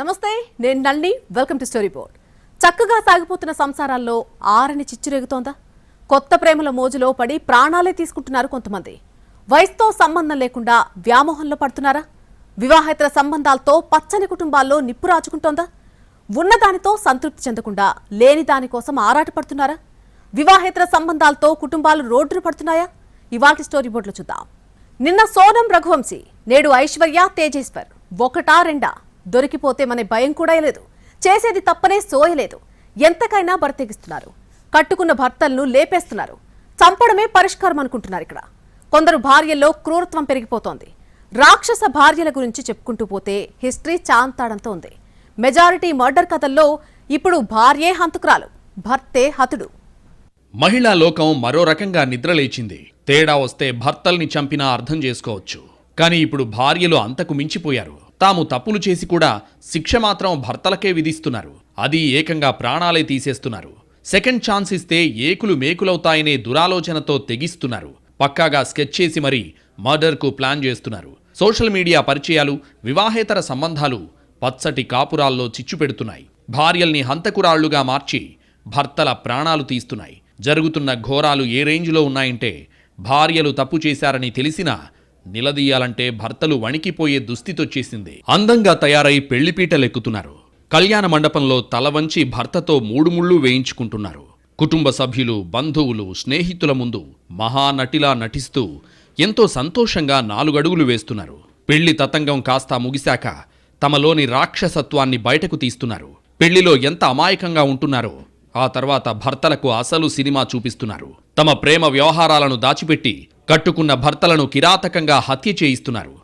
నమస్తే నేను నల్ని వెల్కమ్ టు స్టోరీ బోర్డ్. చక్కగా సాగిపోతున్న సంసారాల్లో ఆరని చిచ్చురేగుతోందా? కొత్త ప్రేమల మోజులో పడి ప్రాణాలే తీసుకుంటున్నారు కొంతమంది. వయసుతో సంబంధం లేకుండా వ్యామోహంలో పడుతున్నారా? వివాహేతర సంబంధాలతో పచ్చని కుటుంబాల్లో నిప్పు రాచుకుంటోందా? ఉన్నదానితో సంతృప్తి చెందకుండా లేని దానికోసం ఆరాటపడుతున్నారా వివాహేతర సంబంధాలతో కుటుంబాలు రోడ్డును పడుతున్నాయా? ఇవాటి స్టోరీ బోర్డులో చూద్దాం. నిన్న సోనం రఘువంశీ నేడు ఐశ్వర్య తేజేశ్వర్ ఒకటా రెండా? దొరికిపోతే మన భయం కూడా లేదు. చేసేది తప్పనే సోయలేదు ఎంతకైనా బరితెగిస్తున్నారు. కట్టుకున్న భర్తలను లేపేస్తున్నారు. చంపడమే పరిష్కారం అనుకుంటున్నారు ఇక్కడ. కొందరు భార్యల్లో క్రూరత్వం పెరిగిపోతోంది. రాక్షస భార్యల గురించి చెప్పుకుంటూ పోతే హిస్టరీ చాంతాడంతో ఉంది. మెజారిటీ మర్డర్ కథల్లో ఇప్పుడు భార్యే హంతకురాలు భర్తే హతుడు. మహిళా లోకం మరో రకంగా నిద్రలేచింది తేడా వస్తే భర్తల్ని చంపినా అర్థం చేసుకోవచ్చు. కానీ ఇప్పుడు భార్యలు అంతకు మించిపోయారు. తాము తప్పులు చేసి కూడా శిక్ష మాత్రం భర్తలకే విధిస్తున్నారు. అది ఏకంగా ప్రాణాలే తీసేస్తున్నారు. సెకండ్ ఛాన్స్ ఇస్తే ఏకులు మేకులవుతాయనే దురాలోచనతో తెగిస్తున్నారు. పక్కాగా స్కెచ్ చేసి మరీ మర్డర్కు ప్లాన్ చేస్తున్నారు. సోషల్ మీడియా పరిచయాలు వివాహేతర సంబంధాలు పచ్చటి కాపురాల్లో చిచ్చు పెడుతున్నాయి భార్యల్ని హంతకురాళ్ళుగా మార్చి భర్తల ప్రాణాలు తీస్తున్నాయి. జరుగుతున్న ఘోరాలు ఏ రేంజ్లో ఉన్నాయంటే భార్యలు తప్పు చేశారని తెలిసినా నిలదీయాలంటే భర్తలు వణికిపోయే దుస్థితొచ్చేసింది అందంగా తయారై పెళ్ళిపీటలెక్కుతున్నారు. కళ్యాణ మండపంలో తల వంచి భర్తతో మూడు ముళ్ళు వేయించుకుంటున్నారు. కుటుంబ సభ్యులు బంధువులు స్నేహితుల ముందు మహానటిలా నటిస్తూ ఎంతో సంతోషంగా నాలుగడుగులు వేస్తున్నారు. పెళ్ళి తతంగం కాస్త ముగిశాక తమలోని రాక్షసత్వాన్ని బయటకు తీస్తున్నారు. పెళ్ళిలో ఎంత అమాయకంగా ఉంటున్నారో ఆ తర్వాత భర్తలకు అసలు సినిమా చూపిస్తున్నారు. తమ ప్రేమ వ్యవహారాలను దాచిపెట్టి కట్టుకున్న భర్తలను కిరాతకంగా హత్య చేయిస్తున్నారు.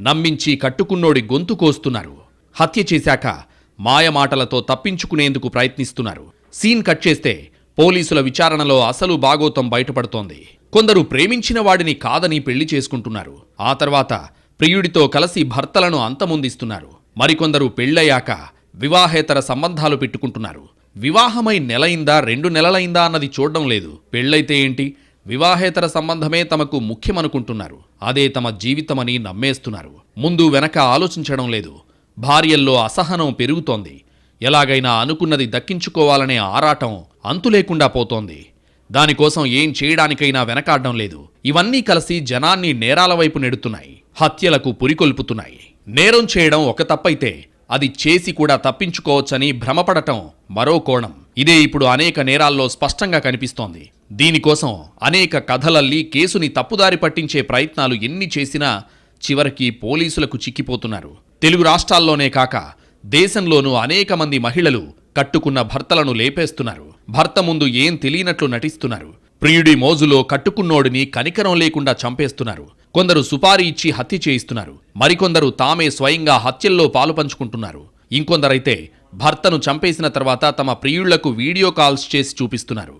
నమ్మించి కట్టుకున్నోడి గొంతు కోస్తున్నారు. హత్య చేశాక మాయమాటలతో తప్పించుకునేందుకు ప్రయత్నిస్తున్నారు. సీన్ కట్ చేస్తే పోలీసుల విచారణలో అసలు బాగోతం బయటపడుతోంది. కొందరు ప్రేమించిన వాడిని కాదని పెళ్ళి చేసుకుంటున్నారు. ఆ తర్వాత ప్రియుడితో కలిసి భర్తలను అంతమొందిస్తున్నారు. మరికొందరు పెళ్ళయ్యాక వివాహేతర సంబంధాలు పెట్టుకుంటున్నారు. వివాహమై నెలయిందా రెండు నెలలైందా అన్నది చూడడం లేదు. పెళ్ళైతే ఏంటి? వివాహేతర సంబంధమే తమకు ముఖ్యమనుకుంటున్నారు. అదే తమ జీవితమని నమ్మేస్తున్నారు. ముందు వెనక ఆలోచించడం లేదు. భార్యల్లో అసహనం పెరుగుతోంది. ఎలాగైనా అనుకున్నది దక్కించుకోవాలనే ఆరాటం అంతులేకుండా పోతోంది. దానికోసం ఏం చేయడానికైనా వెనకాడడం లేదు. ఇవన్నీ కలిసి జనాన్ని నేరాల వైపు నెడుతున్నాయి. హత్యలకు పురికొల్పుతున్నాయి. నేరం చేయడం ఒక తప్పైతే అది చేసి కూడా తప్పించుకోవచ్చని భ్రమపడటం మరో కోణం. ఇదే ఇప్పుడు అనేక నేరాల్లో స్పష్టంగా కనిపిస్తోంది. దీనికోసం అనేక కథలల్లి కేసుని తప్పుదారి పట్టించే ప్రయత్నాలు ఎన్ని చేసినా చివరికి పోలీసులకు చిక్కిపోతున్నారు. తెలుగు రాష్ట్రాల్లోనే కాక దేశంలోనూ అనేక మంది మహిళలు కట్టుకున్న భర్తలను లేపేస్తున్నారు. భర్త ముందు ఏం తెలియనట్లు నటిస్తున్నారు. ప్రియుడి మోజులో కట్టుకున్నోడిని కనికరం లేకుండా చంపేస్తున్నారు. కొందరు సుపారీ ఇచ్చి హత్య చేయిస్తున్నారు. మరికొందరు తామే స్వయంగా హత్యల్లో పాలు పంచుకుంటున్నారు. ఇంకొందరైతే భర్తను చంపేసిన తర్వాత తమ ప్రియుళ్ళకు వీడియో కాల్స్ చేసి చూపిస్తున్నారు.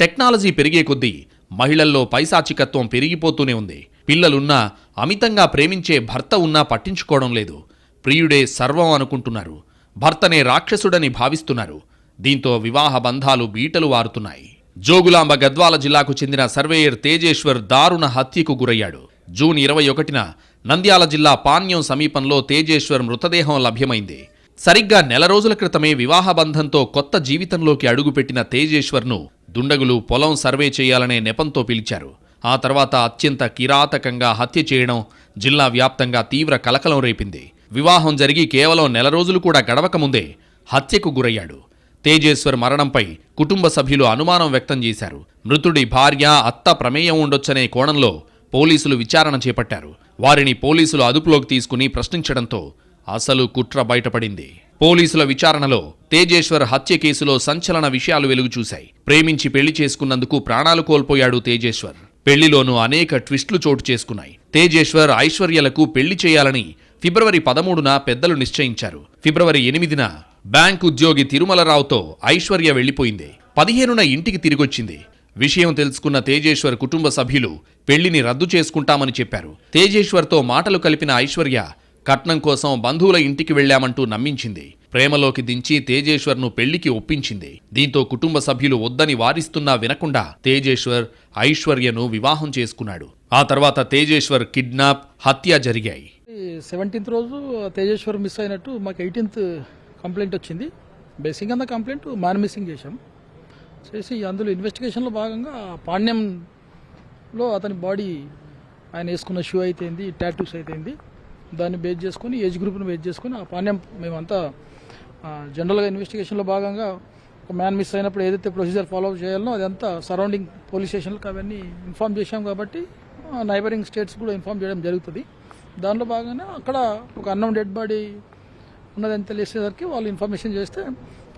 టెక్నాలజీ పెరిగే కొద్దీ మహిళల్లో పైశాచికత్వం పెరిగిపోతూనే ఉంది. పిల్లలున్నా అమితంగా ప్రేమించే భర్త ఉన్నా పట్టించుకోవడం లేదు. ప్రియుడే సర్వం అనుకుంటున్నారు. భర్తనే రాక్షసుడని భావిస్తున్నారు. దీంతో వివాహ బంధాలు బీటలు వారుతున్నాయి. జోగులాంబ గద్వాల జిల్లాకు చెందిన సర్వేయర్ తేజేశ్వర్ దారుణ హత్యకు గురయ్యాడు. జూన్ ఇరవై ఒకటిన నంద్యాల జిల్లా పాణ్యం సమీపంలో తేజేశ్వర్ మృతదేహం లభ్యమైంది. సరిగ్గా నెల రోజుల క్రితమే వివాహ బంధంతో కొత్త జీవితంలోకి అడుగుపెట్టిన తేజేశ్వర్ను దుండగులు పొలం సర్వే చేయాలనే నెపంతో పిలిచారు. ఆ తర్వాత అత్యంత కిరాతకంగా హత్య చేయడం జిల్లా వ్యాప్తంగా తీవ్ర కలకలం రేపింది. వివాహం జరిగి కేవలం నెల రోజులు కూడా గడవకముందే హత్యకు గురయ్యాడు. తేజేశ్వర్ మరణంపై కుటుంబ సభ్యులు అనుమానం వ్యక్తం చేశారు. మృతుడి భార్య అత్త ప్రమేయం ఉండొచ్చనే కోణంలో పోలీసులు విచారణ చేపట్టారు. వారిని పోలీసులు అదుపులోకి తీసుకుని ప్రశ్నించడంతో అసలు కుట్ర బయటపడింది. పోలీసుల విచారణలో తేజేశ్వర్ హత్య కేసులో సంచలన విషయాలు వెలుగుచూశాయి ప్రేమించి పెళ్ళి చేసుకున్నందుకు ప్రాణాలు కోల్పోయాడు తేజేశ్వర్. పెళ్ళిలోనూ అనేక ట్విస్టులు చోటు చేసుకున్నాయి. తేజేశ్వర్ ఐశ్వర్యలకు పెళ్ళి చేయాలని ఫిబ్రవరి పదమూడున పెద్దలు నిశ్చయించారు. ఫిబ్రవరి ఎనిమిదిన బ్యాంక్ ఉద్యోగి తిరుమలరావుతో ఐశ్వర్య వెళ్ళిపోయింది పదిహేనున ఇంటికి తిరిగొచ్చింది. విషయం తెలుసుకున్న తేజేశ్వర్ కుటుంబ సభ్యులు పెళ్ళిని రద్దు చేసుకుంటామని చెప్పారు. తేజేశ్వర్తో మాటలు కలిపిన ఐశ్వర్య కట్నం కోసం బంధువుల ఇంటికి వెళ్ళామంటూ నమ్మించింది. ప్రేమలోకి దించి తేజేశ్వర్ను పెళ్ళికి ఒప్పించింది. దీంతో కుటుంబ సభ్యులు వద్దని వారిస్తున్నా వినకుండా తేజేశ్వర్ ఐశ్వర్యను వివాహం చేసుకున్నాడు. ఆ తర్వాత తేజేశ్వర్ కిడ్నాప్ హత్య జరిగాయి. సెవెంటీన్త్ రోజు తేజేశ్వర్ మిస్ అయినట్టు మాకు ఎయిటీన్త్ కంప్లైంట్ వచ్చింది. బేసిక్ అన్న కంప్లైంట్ మాన్ మిస్సింగ్ చేశాం. చేసి అందులో ఇన్వెస్టిగేషన్లో భాగంగా పాణ్యంలో అతని బాడీ ఆయన వేసుకున్న షూ అయితేంది టాటూస్ అయితేంది దాన్ని బేస్ చేసుకుని ఏజ్ గ్రూప్ని బేస్ చేసుకుని ఆ పాణ్యం మేమంతా జనరల్గా ఇన్వెస్టిగేషన్లో భాగంగా ఒక మ్యాన్ మిస్ అయినప్పుడు ఏదైతే ప్రొసీజర్ ఫాలో చేయాలనో అదంతా సరౌండింగ్ పోలీస్ స్టేషన్లకు అవన్నీ ఇన్ఫామ్ చేశాం కాబట్టి నైబరింగ్ స్టేట్స్ కూడా ఇన్ఫామ్ చేయడం జరుగుతుంది. దానిలో భాగంగానే అక్కడ ఒక అన్నం డెడ్ బాడీ ఉన్నదని తెలిసేసరికి వాళ్ళు ఇన్ఫర్మేషన్ చేస్తే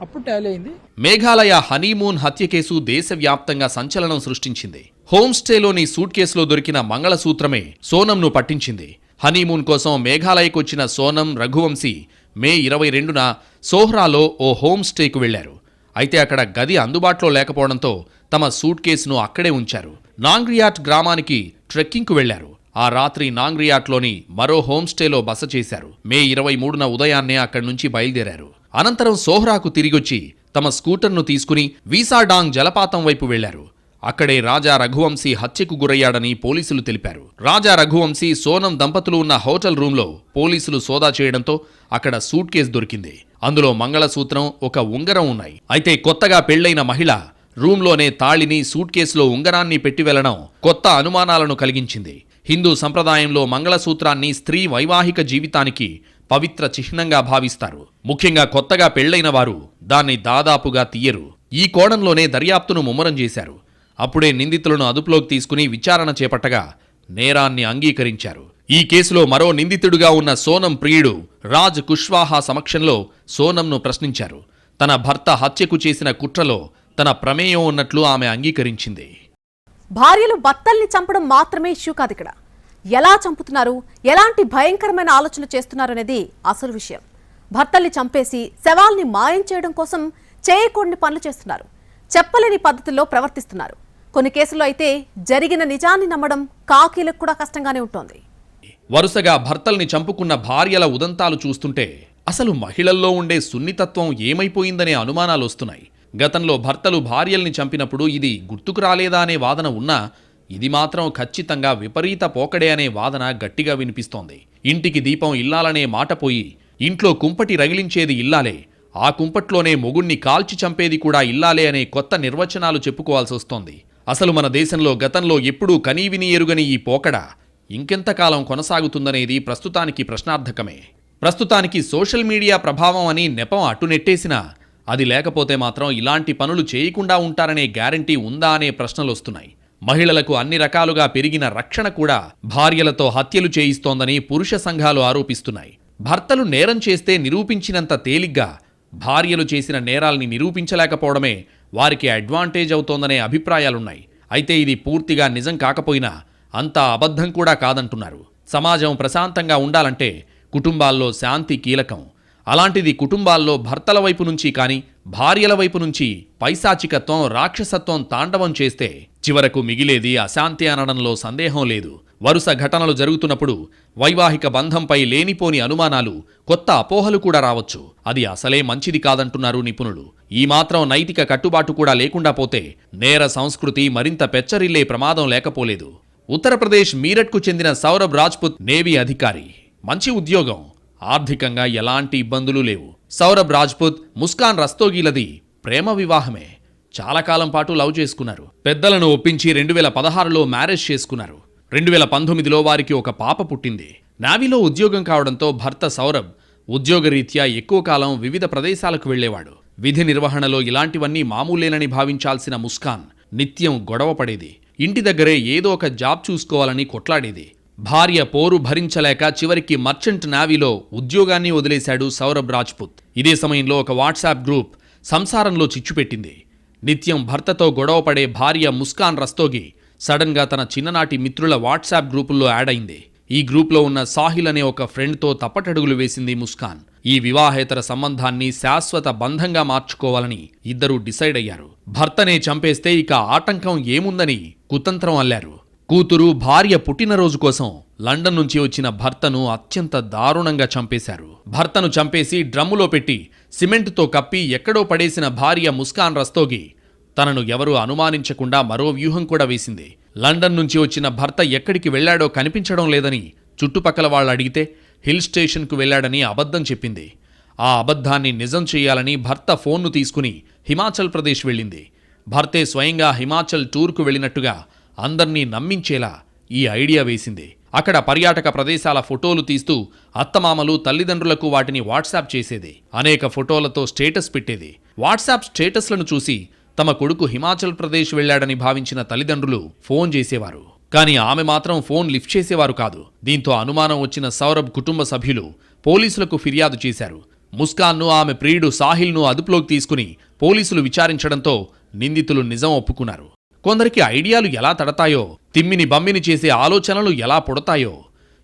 అప్పుడు టాలీ అయింది. మేఘాలయ హనీమూన్ హత్య కేసు దేశవ్యాప్తంగా సంచలనం సృష్టించింది. హోంస్టేలోని సూట్ కేసులో దొరికిన మంగళసూత్రమే సోనంను పట్టించింది. హనీమూన్ కోసం మేఘాలయకు వచ్చిన సోనం రఘువంశీ మే ఇరవై రెండున సోహ్రాలో ఓ హోంస్టేకు వెళ్ళారు. అయితే అక్కడ గది అందుబాటులో లేకపోవడంతో తమ సూట్ కేసును అక్కడే ఉంచారు. నాంగ్రియాట్ గ్రామానికి ట్రెక్కింగ్కు వెళ్ళారు. ఆ రాత్రి నాంగ్రియాట్లోని మరో హోంస్టేలో బస చేశారు. మే ఇరవై మూడున ఉదయాన్నే అక్కడి నుంచి బయలుదేరారు. అనంతరం సోహ్రాకు తిరిగొచ్చి తమ స్కూటర్ను తీసుకుని వీసాడాంగ్ జలపాతం వైపు వెళ్ళారు అక్కడే రాజా రఘువంశీ హత్యకు గురయ్యాడని పోలీసులు తెలిపారు. రాజా రఘువంశీ సోనం దంపతులు ఉన్న హోటల్ రూంలో పోలీసులు సోదా చేయడంతో అక్కడ సూట్ కేసు దొరికింది. అందులో మంగళసూత్రం ఒక ఉంగరం ఉన్నాయి. అయితే కొత్తగా పెళ్ళైన మహిళ రూంలోనే తాళిని సూట్ కేసులో ఉంగరాన్ని పెట్టి వెళ్ళడం కొత్త అనుమానాలను కలిగించింది. హిందూ సంప్రదాయంలో మంగళసూత్రాన్ని స్త్రీ వైవాహిక జీవితానికి పవిత్ర చిహ్నంగా భావిస్తారు. ముఖ్యంగా కొత్తగా పెళ్ళైన వారు దాన్ని దాదాపుగా తీయరు. ఈ కోణంలోనే దర్యాప్తును ముమ్మరం చేశారు. అప్పుడే నిందితులను అదుపులోకి తీసుకుని విచారణ చేపట్టగా నేరాన్ని అంగీకరించారు. ఈ కేసులో మరో నిందితుడిగా ఉన్న సోనం ప్రియుడు రాజ్ కుష్వాహా సమక్షంలో సోనంను ప్రశ్నించారు. తన భర్త హత్యకు చేసిన కుట్రలో తన ప్రమేయం ఉన్నట్లు ఆమె అంగీకరించింది. భార్యలు భర్తల్ని చంపడం మాత్రమే ఇష్యూ కాదు ఇక్కడ. ఎలా చంపుతున్నారు? ఎలాంటి భయంకరమైన ఆలోచనలు చేస్తున్నారు అనేది అసలు విషయం. భర్తల్ని చంపేసి శవాల్ని మాయం చేయడం కోసం చేయకూడని పనులు చేస్తున్నారు. చెప్పలేని పద్ధతుల్లో ప్రవర్తిస్తున్నారు. కొన్ని కేసుల్లో అయితే జరిగిన నిజాన్ని నమ్మడం కాకీలకు కూడా కష్టంగానే ఉంటోంది. వరుసగా భర్తల్ని చంపుకున్న భార్యల ఉదంతాలు చూస్తుంటే అసలు మహిళల్లో ఉండే సున్నితత్వం ఏమైపోయిందనే అనుమానాలు వస్తున్నాయి. గతంలో భర్తలు భార్యల్ని చంపినప్పుడు ఇది గుర్తుకు రాలేదా అనే వాదన ఉన్నా ఇది మాత్రం ఖచ్చితంగా విపరీత పోకడే అనే వాదన గట్టిగా వినిపిస్తోంది. ఇంటికి దీపం ఇల్లాలనే మాట పోయి ఇంట్లో కుంపటి రగిలించేది ఇల్లాలే ఆ కుంపట్లోనే మొగుణ్ణి కాల్చి చంపేది కూడా ఇల్లాలే అనే కొత్త నిర్వచనాలు చెప్పుకోవాల్సి వస్తోంది. అసలు మన దేశంలో గతంలో ఎప్పుడూ కనీవిని ఎరుగని ఈ పోకడ ఇంకెంతకాలం కొనసాగుతుందనేది ప్రస్తుతానికి ప్రశ్నార్థకమే. ప్రస్తుతానికి సోషల్ మీడియా ప్రభావం అని నెపం అట్టునెట్టేసినా అది లేకపోతే మాత్రం ఇలాంటి పనులు చేయకుండా ఉంటారనే గ్యారంటీ ఉందా అనే ప్రశ్నలొస్తున్నాయి మహిళలకు అన్ని రకాలుగా పెరిగిన రక్షణ కూడా భార్యలతో హత్యలు చేయిస్తోందని పురుష సంఘాలు ఆరోపిస్తున్నాయి. భర్తలు నేరం చేస్తే నిరూపించినంత తేలిగ్గా భార్యలు చేసిన నేరాల్ని నిరూపించలేకపోవడమే వారికి అడ్వాంటేజ్ అవుతోందనే అభిప్రాయాలున్నాయి. అయితే ఇది పూర్తిగా నిజం కాకపోయినా అంతా అబద్ధం కూడా కాదంటున్నారు. సమాజం ప్రశాంతంగా ఉండాలంటే కుటుంబాల్లో శాంతి కీలకం. అలాంటిది కుటుంబాల్లో భర్తల వైపు నుంచి కానీ భార్యల వైపు నుంచి పైశాచికత్వం రాక్షసత్వం తాండవం చేస్తే చివరకు మిగిలేది అశాంతి అనడంలో సందేహం లేదు. వరుస ఘటనలు జరుగుతున్నప్పుడు వైవాహిక బంధంపై లేనిపోని అనుమానాలు కొత్త అపోహలు కూడా రావచ్చు. అది అసలే మంచిది కాదంటున్నారు నిపుణులు. ఈ మాత్రం నైతిక కట్టుబాటు కూడా లేకుండా పోతే నేర సంస్కృతి మరింత పెచ్చరిల్లే ప్రమాదం లేకపోలేదు. ఉత్తరప్రదేశ్ మీరట్కు చెందిన సౌరభ్ రాజ్పుత్ నేవీ అధికారి. మంచి ఉద్యోగం. ఆర్థికంగా ఎలాంటి ఇబ్బందులు లేవు. సౌరభ్ రాజ్పుత్ ముస్కాన్ రస్తోగీలది ప్రేమ వివాహమే. చాలా కాలం పాటు లవ్ చేసుకున్నారు. పెద్దలను ఒప్పించి రెండు వేల పదహారులో మ్యారేజ్ చేసుకున్నారు. రెండు వేల పంతొమ్మిదిలో వారికి ఒక పాప పుట్టింది. నావీలో ఉద్యోగం కావడంతో భర్త సౌరభ్ ఉద్యోగరీత్యా ఎక్కువ కాలం వివిధ ప్రదేశాలకు వెళ్ళేవాడు విధి నిర్వహణలో ఇలాంటివన్నీ మామూలేనని భావించాల్సిన ముస్కాన్ నిత్యం గొడవ పడేది. ఇంటి దగ్గరే ఏదో ఒక జాబ్ చూసుకోవాలని కొట్లాడేది. భార్య పోరు భరించలేక చివరికి మర్చెంట్ నావీలో ఉద్యోగాన్ని వదిలేశాడు సౌరభ్ రాజ్పుత్. ఇదే సమయంలో ఒక వాట్సాప్ గ్రూప్ సంసారంలో చిచ్చుపెట్టింది నిత్యం భర్తతో గొడవపడే భార్య ముస్కాన్ రస్తోగి సడన్గా తన చిన్ననాటి మిత్రుల వాట్సాప్ గ్రూపుల్లో యాడ్ అయింది. ఈ గ్రూప్లో ఉన్న సాహిల్ అనే ఒక ఫ్రెండ్తో తప్పటడుగులు వేసింది ముస్కాన్. ఈ వివాహేతర సంబంధాన్ని శాశ్వత బంధంగా మార్చుకోవాలని ఇద్దరూ డిసైడ్ అయ్యారు. భర్తనే చంపేస్తే ఇక ఆటంకం ఏముందని కుతంత్రం అల్లారు. కూతురు భార్య పుట్టినరోజు కోసం లండన్ నుంచి వచ్చిన భర్తను అత్యంత దారుణంగా చంపేశారు. భర్తను చంపేసి డ్రమ్ములో పెట్టి సిమెంటుతో కప్పి ఎక్కడో పడేసిన భార్య ముస్కాన్ రస్తోగి తనను ఎవరూ అనుమానించకుండా మరో వ్యూహం కూడా వేసింది. లండన్ నుంచి వచ్చిన భర్త ఎక్కడికి వెళ్ళాడో కనిపించడం లేదని చుట్టుపక్కల వాళ్ళు అడిగితే హిల్ స్టేషన్కు వెళ్ళాడని అబద్ధం చెప్పింది. ఆ అబద్ధాన్ని నిజం చేయాలని భర్త ఫోన్ను తీసుకుని హిమాచల్ ప్రదేశ్ వెళ్ళింది. భర్తే స్వయంగా హిమాచల్ టూర్కు వెళ్ళినట్టుగా అందర్నీ నమ్మించేలా ఈ ఐడియా వేసింది. అక్కడ పర్యాటక ప్రదేశాల ఫోటోలు తీస్తూ అత్తమామలు తల్లిదండ్రులకు వాటిని వాట్సాప్ చేసేది. అనేక ఫోటోలతో స్టేటస్ పెట్టేది. వాట్సాప్ స్టేటస్లను చూసి తమ కొడుకు హిమాచల్ ప్రదేశ్ వెళ్ళాడని భావించిన తల్లిదండ్రులు ఫోన్ చేసేవారు. కానీ ఆమె మాత్రం ఫోన్ లిఫ్ట్ చేసేవారు కాదు. దీంతో అనుమానం వచ్చిన సౌరభ్ కుటుంబ సభ్యులు పోలీసులకు ఫిర్యాదు చేశారు. ముస్కాన్ను ఆమె ప్రియుడు సాహిల్ను అదుపులోకి తీసుకుని పోలీసులు విచారించడంతో నిందితులు నిజం ఒప్పుకున్నారు. కొందరికి ఐడియాలు ఎలా తడతాయో తిమ్మిని బమ్మిని చేసే ఆలోచనలు ఎలా పుడతాయో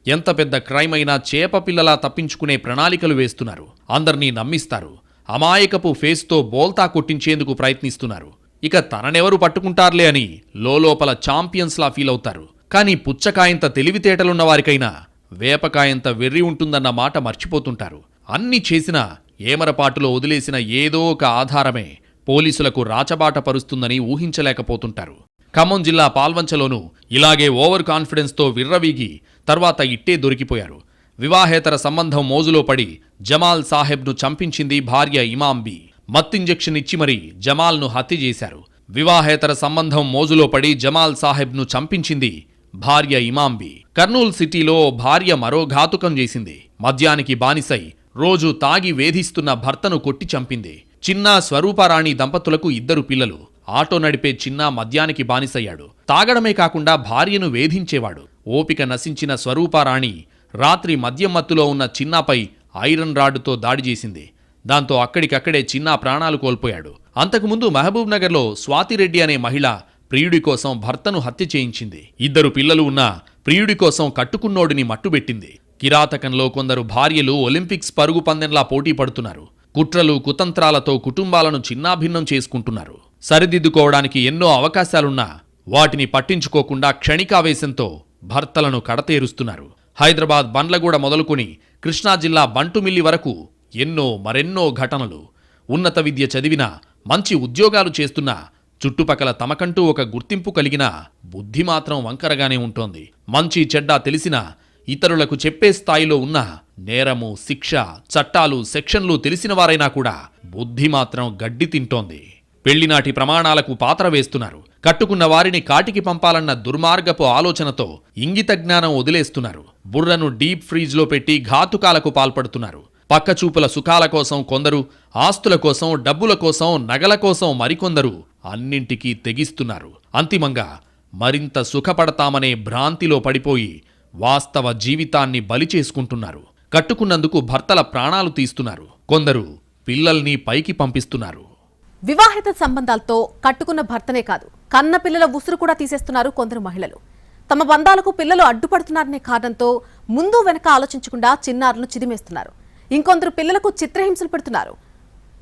ఎంత పెద్ద క్రైమ్ అయినా చేప పిల్లలా తప్పించుకునే ప్రణాళికలు వేస్తున్నారు. అందరినీ నమ్మిస్తారు. అమాయకపు ఫేస్తో బోల్తా కొట్టించేందుకు ప్రయత్నిస్తున్నారు. ఇక తననెవరు పట్టుకుంటారులే అని లోలోపల ఛాంపియన్స్లా ఫీల్ అవుతారు కానీ పుచ్చకాయంత తెలివితేటలున్న వారికైనా వేపకాయంత వెర్రి ఉంటుందన్న మాట మర్చిపోతుంటారు. అన్ని చేసినా ఏమరపాటులో వదిలేసిన ఏదో ఒక ఆధారమే పోలీసులకు రాచబాట పరుస్తుందని ఊహించలేకపోతుంటారు. ఖమ్మం జిల్లా పాల్వంచలోనూ ఇలాగే ఓవర్ కాన్ఫిడెన్స్తో విర్రవీగి తర్వాత ఇట్టే దొరికిపోయారు. వివాహేతర సంబంధం మోజులో పడి జమాల్ సాహెబ్ను చంపించింది భార్య ఇమాంబి. మత్తింజెక్షన్ ఇచ్చి మరీ జమాల్ను హత్య చేశారు. వివాహేతర సంబంధం మోజులో పడి జమాల్ సాహెబ్ను చంపించింది భార్య ఇమాంబి. కర్నూల్ సిటీలో భార్య మరో ఘాతుకం చేసింది. మద్యానికి బానిసై రోజు తాగి వేధిస్తున్న భర్తను కొట్టి చంపింది. చిన్న స్వరూపారాణి దంపతులకు ఇద్దరు పిల్లలు. ఆటో నడిపే చిన్న మద్యానికి బానిసయ్యాడు. తాగడమే కాకుండా భార్యను వేధించేవాడు. ఓపిక నశించిన స్వరూపారాణి రాత్రి మద్యం మత్తులో ఉన్న చిన్నాపై ఐరన్ రాడ్తో దాడి చేసింది. దాంతో అక్కడికక్కడే చిన్నా ప్రాణాలు కోల్పోయాడు. అంతకుముందు మహబూబ్ నగర్లో స్వాతిరెడ్డి అనే మహిళ ప్రియుడి కోసం భర్తను హత్య చేయించింది. ఇద్దరు పిల్లలు ఉన్నా ప్రియుడి కోసం కట్టుకున్నోడిని మట్టుబెట్టింది. కిరాతకంలో కొందరు భార్యలు ఒలింపిక్స్ పరుగు పందెంలా పోటీ పడుతున్నారు. కుట్రలు కుతంత్రాలతో కుటుంబాలను చిన్నాభిన్నం చేసుకుంటున్నారు. సరిదిద్దుకోవడానికి ఎన్నో అవకాశాలున్నా వాటిని పట్టించుకోకుండా క్షణికావేశంతో భర్తలను కడతేరుస్తున్నారు. హైదరాబాద్ బండ్లగూడ మొదలుకొని కృష్ణా జిల్లా బంటుమిల్లి వరకు ఎన్నో మరెన్నో ఘటనలు. ఉన్నత విద్య చదివిన మంచి ఉద్యోగాలు చేస్తున్న చుట్టుపక్కల తమకంటూ ఒక గుర్తింపు కలిగిన బుద్ధి మాత్రం వంకరగానే ఉంటోంది. మంచి చెడ్డ తెలిసినా ఇతరులకు చెప్పే స్థాయిలో ఉన్న నేరము శిక్ష చట్టాలు సెక్షన్లు తెలిసిన వారైనా కూడా బుద్ధి మాత్రం గడ్డి తింటోంది. పెళ్ళినాటి ప్రమాణాలకు పాత్ర వేస్తున్నారు. కట్టుకున్న వారిని కాటికి పంపాలన్న దుర్మార్గపు ఆలోచనతో ఇంగిత జ్ఞానం వదిలేస్తున్నారు. బుర్రను డీప్ ఫ్రీజ్లో పెట్టి ఘాతుకాలకు పాల్పడుతున్నారు. పక్కచూపుల సుఖాల కోసం కొందరు ఆస్తుల కోసం డబ్బుల కోసం నగల కోసం మరికొందరు అన్నింటికీ తెగిస్తున్నారు. అంతిమంగా మరింత సుఖపడతామనే భ్రాంతిలో పడిపోయి వాస్తవ జీవితాన్ని బలి చేసుకుంటున్నారు. కట్టుకున్నందుకు భర్తల ప్రాణాలు తీస్తున్నారు. కొందరు పిల్లల్ని పైకి పంపిస్తున్నారు. వివాహిత సంబంధాలతో కట్టుకున్న భర్తనే కాదు కన్న పిల్లల ఉసురు కూడా తీసేస్తున్నారు కొందరు మహిళలు. తమ బంధాలకు పిల్లలు అడ్డుపడుతున్నారనే కారణంతో ముందు వెనక ఆలోచించకుండా చిన్నారులు చిదిమేస్తున్నారు. ఇంకొందరు పిల్లలకు చిత్రహింసలు పెడుతున్నారు.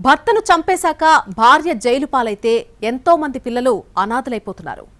భర్తను చంపేశాక భార్య జైలు పాలైతే ఎంతో మంది పిల్లలు అనాథలైపోతున్నారు.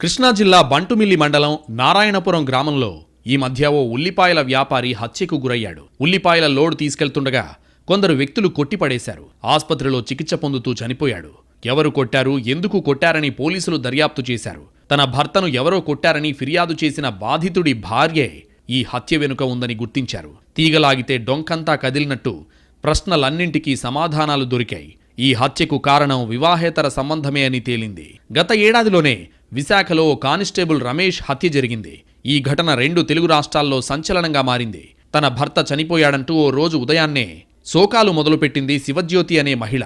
కృష్ణా జిల్లా బంటుమిల్లి మండలం నారాయణపురం గ్రామంలో ఈ మధ్య ఓ ఉల్లిపాయల వ్యాపారి హత్యకు గురయ్యాడు. ఉల్లిపాయల లోడ్ తీసుకెళ్తుండగా కొందరు వ్యక్తులు కొట్టిపడేశారు. ఆస్పత్రిలో చికిత్స పొందుతూ చనిపోయాడు. ఎవరు కొట్టారు ఎందుకు కొట్టారని పోలీసులు దర్యాప్తు చేశారు. తన భర్తను ఎవరో కొట్టారని ఫిర్యాదు చేసిన బాధితుడి భార్యే ఈ హత్య వెనుక ఉందని గుర్తించారు. తీగలాగితే డొంకంతా కదిలినట్టు ప్రశ్నలన్నింటికీ సమాధానాలు దొరికాయి. ఈ హత్యకు కారణం వివాహేతర సంబంధమే అని తేలింది. గత ఏడాదిలోనే విశాఖలో కానిస్టేబుల్ రమేష్ హత్య జరిగింది. ఈ ఘటన రెండు తెలుగు రాష్ట్రాల్లో సంచలనంగా మారింది. తన భర్త చనిపోయాడంటూ ఓ రోజు ఉదయాన్నే శోకాలు మొదలుపెట్టింది శివజ్యోతి అనే మహిళ.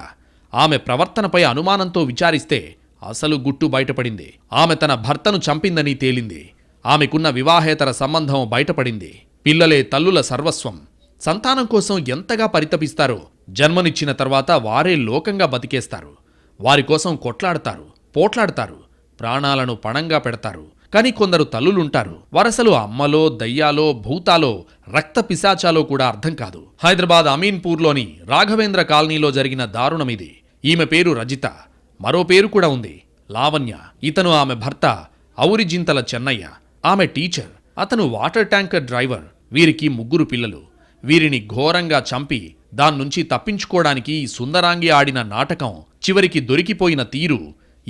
ఆమె ప్రవర్తనపై అనుమానంతో విచారిస్తే అసలు గుట్టు బయటపడింది. ఆమె తన భర్తను చంపిందని తేలింది. ఆమెకున్న వివాహేతర సంబంధం బయటపడింది. పిల్లలే తల్లుల సర్వస్వం. సంతానం కోసం ఎంతగా పరితపిస్తారో జన్మనిచ్చిన తర్వాత వారే లోకంగా బతికేస్తారు. వారి కోసం కొట్లాడతారు పోట్లాడతారు. ప్రాణాలను పణంగా పెడతారు. కానీ కొందరు తల్లులుంటారు. వరసలు అమ్మలో దయ్యాలో భూతాలో రక్త పిశాచాలో కూడా అర్థం కాదు. హైదరాబాద్ అమీన్పూర్లోని రాఘవేంద్ర కాలనీలో జరిగిన దారుణమిది ఈమె పేరు రజిత. మరో పేరు కూడా ఉంది. లావణ్య. ఇతను ఆమె భర్త ఔరిజింతల చెన్నయ్య. ఆమె టీచర్. అతను వాటర్ ట్యాంకర్ డ్రైవర్. వీరికి ముగ్గురు పిల్లలు. వీరిని ఘోరంగా చంపి దాన్నుంచి తప్పించుకోవడానికి ఈ సుందరాంగి ఆడిన నాటకం చివరికి దొరికిపోయిన తీరు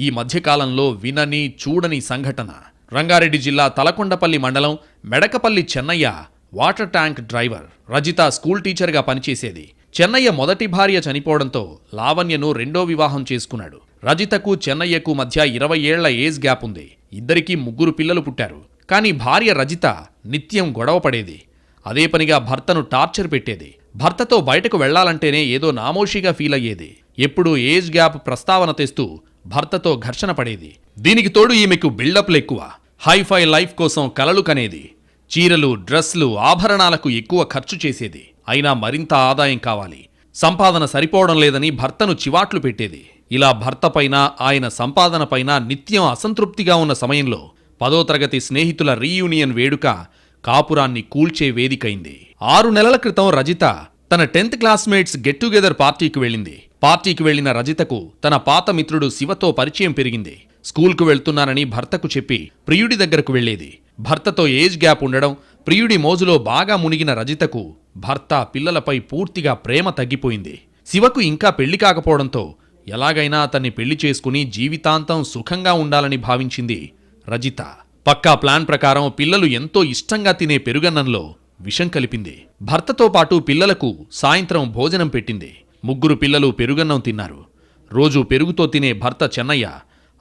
ఈ మధ్యకాలంలో వినని చూడని సంఘటన. రంగారెడ్డి జిల్లా తలకొండపల్లి మండలం Medakapalli Chennaiah water tank driver Rajitha school టీచర్గా పనిచేసేది. చెన్నయ్య మొదటి భార్య చనిపోవడంతో లావణ్యను రెండో వివాహం చేసుకున్నాడు. రజితకు చెన్నయ్యకు మధ్య ఇరవై ఏళ్ళ ఏజ్ గ్యాప్ ఉంది. ఇద్దరికీ ముగ్గురు పిల్లలు పుట్టారు. కానీ భార్య రజిత నిత్యం గొడవ పడేది. అదే పనిగా భర్తను టార్చర్ పెట్టేది. భర్తతో బయటకు వెళ్ళాలంటేనే ఏదో నామోషిగా ఫీల్ అయ్యేది. ఎప్పుడూ ఏజ్ గ్యాప్ ప్రస్తావన తెస్తూ భర్తతో ఘర్షణ పడేది. దీనికి తోడు ఈమెకు బిల్డప్లు ఎక్కువ. హైఫై లైఫ్ కోసం కలలు కనేది. చీరలు డ్రెస్లు ఆభరణాలకు ఎక్కువ ఖర్చు చేసేది. అయినా మరింత ఆదాయం కావాలి. సంపాదన సరిపోవడం లేదని భర్తను చివాట్లు పెట్టేది. ఇలా భర్తపైన ఆయన సంపాదనపైన నిత్యం అసంతృప్తిగా ఉన్న సమయంలో పదో తరగతి స్నేహితుల రీయూనియన్ వేడుక కాపురాన్ని కూల్చే వేదికైంది. ఆరు నెలల క్రితం రజిత తన టెన్త్ క్లాస్మేట్స్ గెట్ టుగెదర్ పార్టీకి వెళ్ళింది. పార్టీకి వెళ్ళిన రజితకు తన పాత మిత్రుడు శివతో పరిచయం పెరిగింది. స్కూల్కు వెళ్తున్నానని భర్తకు చెప్పి ప్రియుడి దగ్గరకు వెళ్ళేది భర్తతో ఏజ్ గ్యాప్ ఉండడం ప్రియుడి మోజులో బాగా మునిగిన రజితకు భర్త పిల్లలపై పూర్తిగా ప్రేమ తగ్గిపోయింది. శివకు ఇంకా పెళ్ళి కాకపోవడంతో ఎలాగైనా అతన్ని పెళ్ళి చేసుకుని జీవితాంతం సుఖంగా ఉండాలని భావించింది రజిత. పక్కా ప్లాన్ ప్రకారం పిల్లలు ఎంతో ఇష్టంగా తినే పెరుగన్నంలో విషం కలిపింది. భర్తతో పాటు పిల్లలకు సాయంత్రం భోజనం పెట్టింది. ముగ్గురు పిల్లలు పెరుగన్నం తిన్నారు. రోజు పెరుగుతో తినే భర్త చెన్నయ్య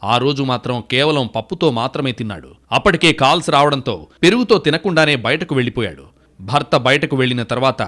ఆ రోజు మాత్రం కేవలం పప్పుతో మాత్రమే తిన్నాడు. అప్పటికే కాల్స్ రావడంతో పెరుగుతో తినకుండానే బయటకు వెళ్ళిపోయాడు. భర్త బయటకు వెళ్ళిన తర్వాత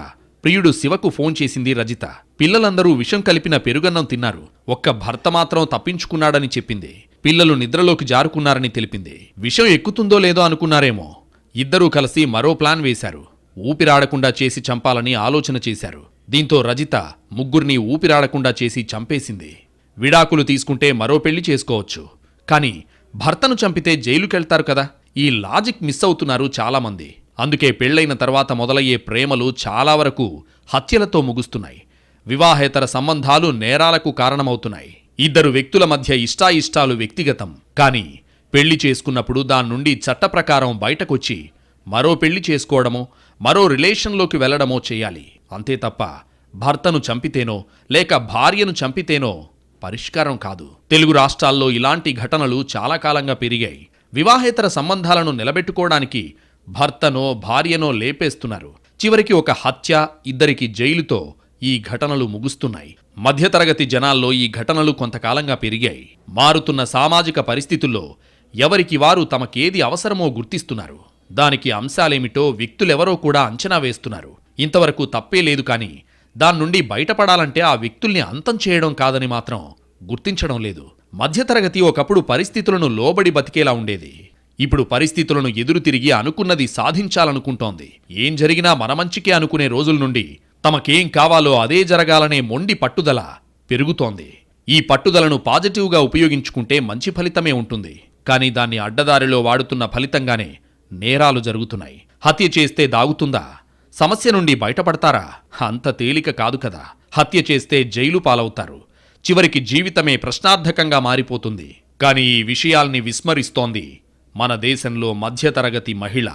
ప్రియుడు శివకు ఫోన్ చేసింది రజిత. పిల్లలందరూ విషం కలిపిన పెరుగన్నం తిన్నారు. ఒక్క భర్త మాత్రం తప్పించుకున్నాడని చెప్పింది. పిల్లలు నిద్రలోకి జారుకున్నారని తెలిపింది. విషం ఎక్కుతుందో లేదో అనుకున్నారేమో. ఇద్దరూ కలిసి మరో ప్లాన్ వేశారు. ఊపిరాడకుండా చేసి చంపాలని ఆలోచన చేశారు. దీంతో రజిత ముగ్గురిని ఊపిరాడకుండా చేసి చంపేసింది. విడాకులు తీసుకుంటే మరో పెళ్ళి చేసుకోవచ్చు. కానీ భర్తను చంపితే జైలుకెళ్తారు కదా? ఈ లాజిక్ మిస్ అవుతున్నారు చాలామంది. అందుకే పెళ్ళైన తర్వాత మొదలయ్యే ప్రేమలు చాలా వరకు హత్యలతో ముగుస్తున్నాయి. వివాహేతర సంబంధాలు నేరాలకు కారణమవుతున్నాయి. ఇద్దరు వ్యక్తుల మధ్య ఇష్టాయిష్టాలు వ్యక్తిగతం. కానీ పెళ్ళి చేసుకున్నప్పుడు దాని నుండి చట్ట ప్రకారం బయటకొచ్చి మరో పెళ్ళి చేసుకోవడమో మరో రిలేషన్లోకి వెళ్ళడమో చేయాలి. అంతే తప్ప భర్తను చంపితేనో లేక భార్యను చంపితేనో పరిష్కారం కాదు. తెలుగు రాష్ట్రాల్లో ఇలాంటి ఘటనలు చాలా కాలంగా పెరిగాయి. వివాహేతర సంబంధాలను నిలబెట్టుకోవడానికి భర్తనో భార్యనో లేపేస్తున్నారు. చివరికి ఒక హత్య ఇద్దరికి జైలుతో ఈ ఘటనలు ముగుస్తున్నాయి. మధ్యతరగతి జనాల్లో ఈ ఘటనలు కొంతకాలంగా పెరిగాయి. మారుతున్న సామాజిక పరిస్థితుల్లో ఎవరికి వారు తమకేది అవసరమో గుర్తిస్తున్నారు. దానికి అంశాలేమిటో వ్యక్తులెవరో కూడా అంచనా వేస్తున్నారు. ఇంతవరకు తప్పే లేదు కానీ దాని నుండి బయటపడాలంటే ఆ వ్యక్తుల్ని అంతం చేయడం కాదని మాత్రం గుర్తించడం లేదు. మధ్యతరగతి ఒకప్పుడు పరిస్థితులను లోబడి బతికేలా ఉండేది. ఇప్పుడు పరిస్థితులను ఎదురు తిరిగి అనుకున్నది సాధించాలనుకుంటోంది. ఏం జరిగినా మన మంచికే అనుకునే రోజుల నుండి తమకేం కావాలో అదే జరగాలనే మొండి పట్టుదల పెరుగుతోంది. ఈ పట్టుదలను పాజిటివ్గా ఉపయోగించుకుంటే మంచి ఫలితమే ఉంటుంది. కానీ దాన్ని అడ్డదారిలో వాడుతున్న ఫలితంగానే నేరాలు జరుగుతున్నాయి. హత్య చేస్తే దాగుతుందా? సమస్య నుండి బయటపడతారా? అంత తేలిక కాదు కదా. హత్య చేస్తే జైలు పాలవుతారు. చివరికి జీవితమే ప్రశ్నార్థకంగా మారిపోతుంది. కానీ ఈ విషయాల్ని విస్మరిస్తోంది మన దేశంలో మధ్యతరగతి మహిళ.